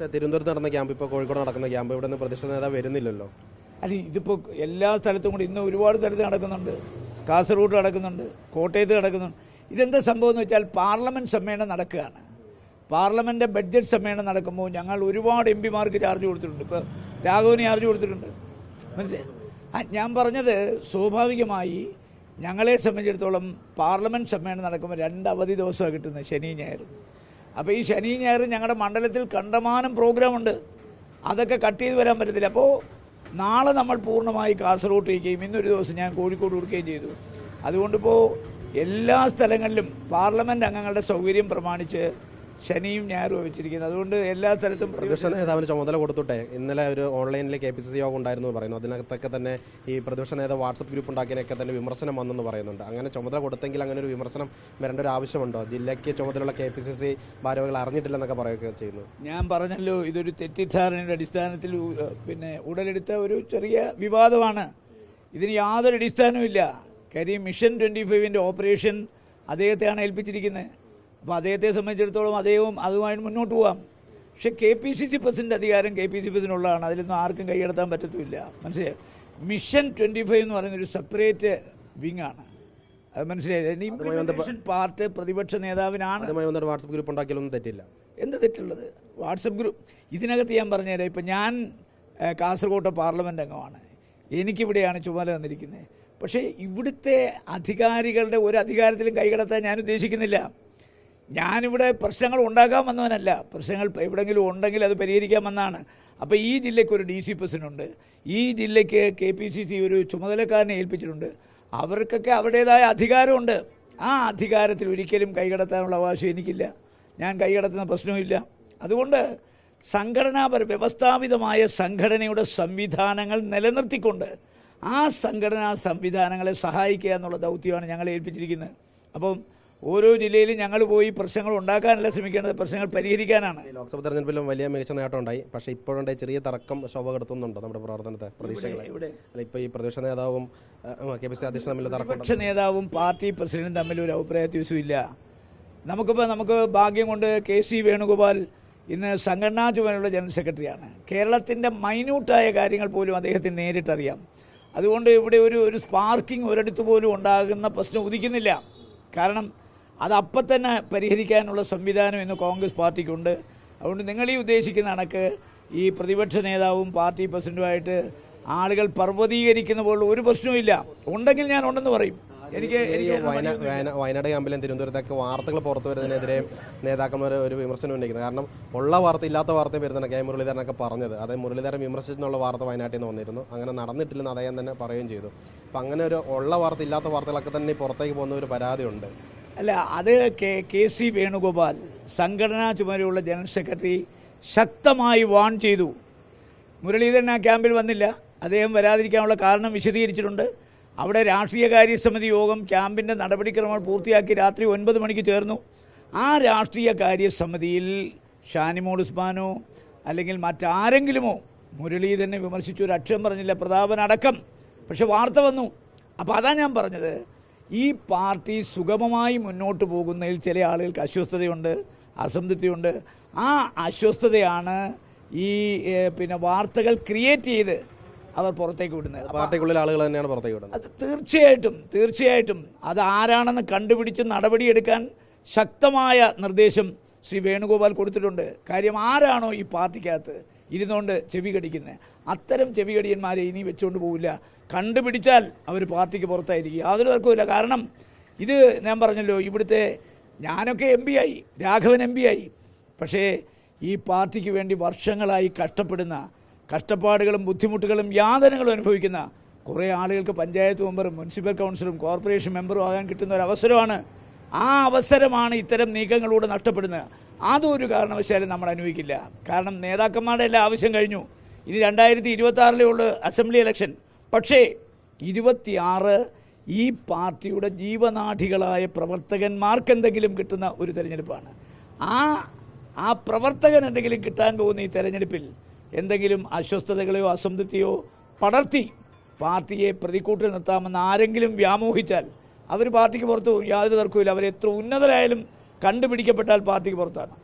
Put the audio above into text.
തിരുവനന്തപുരത്ത് നടന്ന ക്യാമ്പ് ഇപ്പോൾ കോഴിക്കോട് നടക്കുന്ന ക്യാമ്പ് ഇവിടെ നിന്ന് പ്രതിഷേധ നേതാവ് വരുന്നില്ലല്ലോ? അല്ല ഇതിപ്പോൾ എല്ലാ സ്ഥലത്തും കൂടി ഇന്ന് ഒരുപാട് സ്ഥലത്ത് നടക്കുന്നുണ്ട്. കാസർഗോഡ് നടക്കുന്നുണ്ട് കോട്ടയത്ത് നടക്കുന്നുണ്ട്. ഇതെന്താ സംഭവം എന്ന് വെച്ചാൽ പാർലമെന്റ് സമ്മേളനം നടക്കുകയാണ്. പാർലമെന്റ് ബഡ്ജറ്റ് സമ്മേളനം നടക്കുമ്പോൾ ഞങ്ങൾ ഒരുപാട് എം പിമാർക്ക് ചാർജ് കൊടുത്തിട്ടുണ്ട്. ഇപ്പോൾ രാഘവന് ചാർജ് കൊടുത്തിട്ടുണ്ട്. മനസ്സിലായി? ഞാൻ പറഞ്ഞത് സ്വാഭാവികമായി ഞങ്ങളെ സംബന്ധിച്ചിടത്തോളം പാർലമെന്റ് സമ്മേളനം നടക്കുമ്പോൾ രണ്ട് അവധി ദിവസമാണ് കിട്ടുന്നത് ശനി ഞായറും അപ്പോൾ ഈ ശനി ഞായർ ഞങ്ങളുടെ മണ്ഡലത്തിൽ കണ്ടമാനം പ്രോഗ്രാമുണ്ട്. അതൊക്കെ കട്ട് ചെയ്ത് വരാൻ പറ്റത്തില്ല. അപ്പോൾ നാളെ നമ്മൾ പൂർണമായി കാസർഗോഡ് ഇരിക്കുകയും ഇന്നൊരു ദിവസം ഞാൻ കോഴിക്കോട് കൊടുക്കുകയും ചെയ്തു. അതുകൊണ്ടിപ്പോൾ എല്ലാ സ്ഥലങ്ങളിലും പാർലമെന്റ് അംഗങ്ങളുടെ സൗകര്യം പ്രമാണിച്ച് ശനിയും ഞായറും വെച്ചിരിക്കുന്നത്. അതുകൊണ്ട് എല്ലാ സ്ഥലത്തും പ്രതിപക്ഷ നേതാവിന് ചുമതല കൊടുത്തോട്ടെ. ഇന്നലെ ഒരു ഓൺലൈനിൽ കെ പി സി സി യോഗം ഉണ്ടായിരുന്നു പറയുന്നു. അതിനകത്തൊക്കെ തന്നെ ഈ പ്രതിപക്ഷ നേതാവ് വാട്സപ്പ് ഗ്രൂപ്പ് ഉണ്ടാക്കിയതിനൊക്കെ തന്നെ വിമർശനം വന്നെന്ന് പറയുന്നുണ്ട്. അങ്ങനെ ചുമതല കൊടുത്തെങ്കിൽ അങ്ങനെ ഒരു വിമർശനം വരേണ്ട ഒരു ആവശ്യമുണ്ടോ? ജില്ലയ്ക്ക് ചുമതലയുള്ള കെ പി സി സി ഭാരവാഹികൾ അറിഞ്ഞിട്ടില്ലെന്നൊക്കെ പറയുകയൊക്കെ ചെയ്യുന്നു. ഞാൻ പറഞ്ഞല്ലോ ഇതൊരു തെറ്റിദ്ധാരണയുടെ അടിസ്ഥാനത്തിൽ പിന്നെ ഉടലെടുത്ത ഒരു ചെറിയ വിവാദമാണ്. ഇതിന് യാതൊരു അടിസ്ഥാനവും ഇല്ല കാര്യം മിഷൻ ട്വന്റി ഫൈവിന്റെ ഓപ്പറേഷൻ അദ്ദേഹത്തെയാണ് ഏൽപ്പിച്ചിരിക്കുന്നത്. അപ്പോൾ അദ്ദേഹത്തെ സംബന്ധിച്ചിടത്തോളം അദ്ദേഹവും അതുമായിട്ട് മുന്നോട്ട് പോകാം പക്ഷേ K P C C president അധികാരം കെ പി സി പ്രസിഡന്റുള്ളതാണ് അതിലൊന്നും ആർക്കും കൈയടത്താൻ പറ്റത്തില്ല മനസ്സിലായി? മിഷൻ ട്വന്റി ഫൈവ് എന്ന് പറയുന്നൊരു സെപ്പറേറ്റ് വിങ് ആണ്. അത് മനസ്സിലായി? പാർട്ട് പ്രതിപക്ഷ നേതാവിനാണ്. വാട്സപ്പ് ഗ്രൂപ്പ് ഉണ്ടാക്കിയാലൊന്നും തെറ്റില്ല. എന്ത് തെറ്റുള്ളത്? വാട്സപ്പ് ഗ്രൂപ്പ് ഇതിനകത്ത് ഞാൻ പറഞ്ഞുതരാം. ഇപ്പം ഞാൻ ഏഹ്, പാർലമെന്റ് അംഗമാണ്. എനിക്കിവിടെയാണ് ചുമതല തന്നിരിക്കുന്നത്. പക്ഷേ ഇവിടുത്തെ അധികാരികളുടെ ഒരു അധികാരത്തിലും കൈകടത്താൻ ഞാൻ ഉദ്ദേശിക്കുന്നില്ല. ഞാനിവിടെ പ്രശ്നങ്ങൾ ഉണ്ടാക്കാൻ വന്നവനല്ല. പ്രശ്നങ്ങൾ എവിടെയെങ്കിലും ഉണ്ടെങ്കിൽ അത് പരിഹരിക്കാൻ വന്നാണ്. അപ്പോൾ ഈ ജില്ലയ്ക്ക് ഒരു ഡി സി ഉണ്ട് ഈ ജില്ലയ്ക്ക് കെ പി സി സി ഒരു ചുമതലക്കാരനെ ഏൽപ്പിച്ചിട്ടുണ്ട്. അവർക്കൊക്കെ അവരുടേതായ അധികാരമുണ്ട്. ആ അധികാരത്തിൽ ഒരിക്കലും കൈകടത്താനുള്ള അവകാശം എനിക്കില്ല. ഞാൻ കൈകടത്തുന്ന പ്രശ്നവുമില്ല. അതുകൊണ്ട് സംഘടനാപര വ്യവസ്ഥാപിതമായ സംഘടനയുടെ സംവിധാനങ്ങൾ നിലനിർത്തിക്കൊണ്ട് ആ സംഘടനാ സംവിധാനങ്ങളെ സഹായിക്കുക എന്നുള്ള ദൗത്യമാണ് ഞങ്ങളെ ഏൽപ്പിച്ചിരിക്കുന്നത്. അപ്പം ഓരോ ജില്ലയിലും ഞങ്ങൾ പോയി പ്രശ്നങ്ങൾ ഉണ്ടാക്കാനല്ല ശ്രമിക്കേണ്ടത് പ്രശ്നങ്ങൾ പരിഹരിക്കാനാണ്. ലോക്സഭാ തെരഞ്ഞെടുപ്പിലും വലിയ മികച്ച നേട്ടം ഉണ്ടായി. പക്ഷേ ഇപ്പോഴുണ്ടായ ചെറിയ തർക്കം ശോഭ കെടുത്തുന്നുണ്ടോ നമ്മുടെ പ്രവർത്തനത്തെ പ്രതീക്ഷകളെ. ഇപ്പോൾ ഈ പ്രതിപക്ഷ നേതാവും കെ പി സി അധ്യക്ഷൻ തമ്മിൽ പ്രതിപക്ഷ നേതാവും പാർട്ടി പ്രസിഡന്റും തമ്മിൽ ഒരു അഭിപ്രായ വ്യത്യാസമില്ല നമുക്കിപ്പോൾ നമുക്ക് ഭാഗ്യം കൊണ്ട് കെ സി വേണുഗോപാൽ ഇന്ന് സംഘടനാ ചുമതലയുള്ള ജനറൽ സെക്രട്ടറിയാണ്. കേരളത്തിന്റെ മൈന്യൂട്ടായ കാര്യങ്ങൾ പോലും അദ്ദേഹത്തിന് നേരിട്ടറിയാം. അതുകൊണ്ട് ഇവിടെ ഒരു ഒരു സ്പാർക്കിംഗ് ഒരിടത്ത് പോലും ഉണ്ടാകുന്ന പ്രശ്നം ഉദിക്കുന്നില്ല. കാരണം അത് അപ്പം തന്നെ പരിഹരിക്കാനുള്ള സംവിധാനം ഇന്ന് കോൺഗ്രസ് പാർട്ടിക്കുണ്ട്. അതുകൊണ്ട് നിങ്ങൾ ഈ ഉദ്ദേശിക്കുന്ന കണക്ക് ഈ പ്രതിപക്ഷ നേതാവും പാർട്ടി പ്രസിഡന്റുമായിട്ട് ആളുകൾ പർവതീകരിക്കുന്ന പോലുള്ള ഒരു പ്രശ്നവുമില്ല ഉണ്ടെങ്കിൽ ഞാൻ ഉണ്ടെന്ന് പറയും. എനിക്ക് വയനാട് ക്യാമ്പിലും തിരുവനന്തപുരത്തൊക്കെ വാർത്തകൾ പുറത്തു വരുന്നതിനെതിരെ നേതാക്കന്മാർ ഒരു വിമർശനം ഉന്നയിക്കുന്നത് കാരണം ഉള്ള വാർത്ത ഇല്ലാത്ത വാർത്തയും വരുന്നുണ്ട്. കെ. മുരളീധരനൊക്കെ പറഞ്ഞത്. അതായത് മുരളീധരൻ വിമർശിച്ചെന്നുള്ള വാർത്ത വയനാട്ടിൽ നിന്ന് വന്നിരുന്നു. അങ്ങനെ നടന്നിട്ടില്ലെന്ന് അദ്ദേഹം തന്നെ പറയുകയും ചെയ്തു. അപ്പം അങ്ങനെ ഒരു ഉള്ള വാർത്ത ഇല്ലാത്ത വാർത്തകളൊക്കെ തന്നെ പുറത്തേക്ക് പോകുന്ന ഒരു പരാതിയുണ്ട്. അല്ല അത് കെ കെ സി വേണുഗോപാൽ സംഘടനാ ചുമതലയുള്ള ജനറൽ സെക്രട്ടറി ശക്തമായി വാൺ ചെയ്തു. മുരളീധരൻ ആ ക്യാമ്പിൽ വന്നില്ല. അദ്ദേഹം വരാതിരിക്കാനുള്ള കാരണം വിശദീകരിച്ചിട്ടുണ്ട്. അവിടെ രാഷ്ട്രീയകാര്യ സമിതി യോഗം ക്യാമ്പിന്റെ നടപടിക്രമങ്ങൾ പൂർത്തിയാക്കി രാത്രി ഒൻപത് മണിക്ക് ചേർന്നു. ആ രാഷ്ട്രീയ കാര്യസമിതിയിൽ ഷാനിമോൾ ഉസ്മാനോ അല്ലെങ്കിൽ മറ്റാരെങ്കിലുമോ മുരളീധരനെ വിമർശിച്ചു ഒരു അക്ഷരം പറഞ്ഞില്ല പ്രതാപനടക്കം. പക്ഷെ വാർത്ത വന്നു. അപ്പോൾ അതാണ് ഞാൻ പറഞ്ഞത് ഈ പാർട്ടി സുഗമമായി മുന്നോട്ട് പോകുന്നതിൽ ചില ആളുകൾക്ക് അസ്വസ്ഥതയുണ്ട് അസംതൃപ്തിയുണ്ട്. ആ അസ്വസ്ഥതയാണ് ഈ പിന്നെ വാർത്തകൾ ക്രിയേറ്റ് ചെയ്ത് അവർ പുറത്തേക്ക് വിടുന്നത്. പാർട്ടിക്കുള്ളിൽ ആളുകൾ തന്നെയാണ് പുറത്തേക്ക് വിടുന്നത്. അത് തീർച്ചയായിട്ടും തീർച്ചയായിട്ടും അത് ആരാണെന്ന് കണ്ടുപിടിച്ച് നടപടിയെടുക്കാൻ ശക്തമായ നിർദ്ദേശം ശ്രീ വേണുഗോപാൽ കൊടുത്തിട്ടുണ്ട്. കാര്യം ആരാണോ ഈ പാർട്ടിക്കകത്ത്? ഇരുന്നുകൊണ്ട് ചെവി കടിക്കുന്നത് അത്തരം ചെവി കടിയന്മാരെ ഇനി വെച്ചുകൊണ്ട് പോവില്ല. കണ്ടുപിടിച്ചാൽ അവർ പാർട്ടിക്ക് പുറത്തായിരിക്കും. യാതൊരു തർക്കവുമില്ല. കാരണം ഇത് ഞാൻ പറഞ്ഞല്ലോ ഇവിടുത്തെ ഞാനൊക്കെ എം പി ആയി രാഘവൻ എം പി ആയി. പക്ഷേ ഈ പാർട്ടിക്ക് വേണ്ടി വർഷങ്ങളായി കഷ്ടപ്പെടുന്ന കഷ്ടപ്പാടുകളും ബുദ്ധിമുട്ടുകളും യാതനകളും അനുഭവിക്കുന്ന കുറേ ആളുകൾക്ക് പഞ്ചായത്ത് മെമ്പറും മുനിസിപ്പൽ കൗൺസിലും കോർപ്പറേഷൻ മെമ്പറും ആകാൻ കിട്ടുന്ന ഒരു അവസരമാണ് ആ അവസരമാണ് ഇത്തരം നീക്കങ്ങളിലൂടെ നഷ്ടപ്പെടുന്നത്. അതും ഒരു കാരണവശാലും നമ്മൾ അനുഭവിക്കില്ല. കാരണം നേതാക്കന്മാരുടെ എല്ലാ ആവശ്യം കഴിഞ്ഞു. ഇനി രണ്ടായിരത്തി ഇരുപത്തി ആറിലേ ഉള്ളൂ അസംബ്ലി ഇലക്ഷൻ. പക്ഷേ ഇരുപത്തിയാറ് ഈ പാർട്ടിയുടെ ജീവനാഠികളായ പ്രവർത്തകന്മാർക്ക് എന്തെങ്കിലും കിട്ടുന്ന ഒരു തെരഞ്ഞെടുപ്പാണ്. ആ ആ പ്രവർത്തകൻ എന്തെങ്കിലും കിട്ടാൻ പോകുന്ന ഈ തെരഞ്ഞെടുപ്പിൽ എന്തെങ്കിലും അസ്വസ്ഥതകളെയോ അസംതൃപ്തിയോ പടർത്തി പാർട്ടിയെ പ്രതിക്കൂട്ടിൽ നിർത്താമെന്ന് ആരെങ്കിലും വ്യാമോഹിച്ചാൽ അവർ പാർട്ടിക്ക് പുറത്ത് യാതൊരു തർക്കവുമില്ല. അവർ എത്ര ഉന്നതരായാലും കണ്ടുപിടിക്കപ്പെട്ടാൽ പാർട്ടിക്ക് പുറത്താണ്.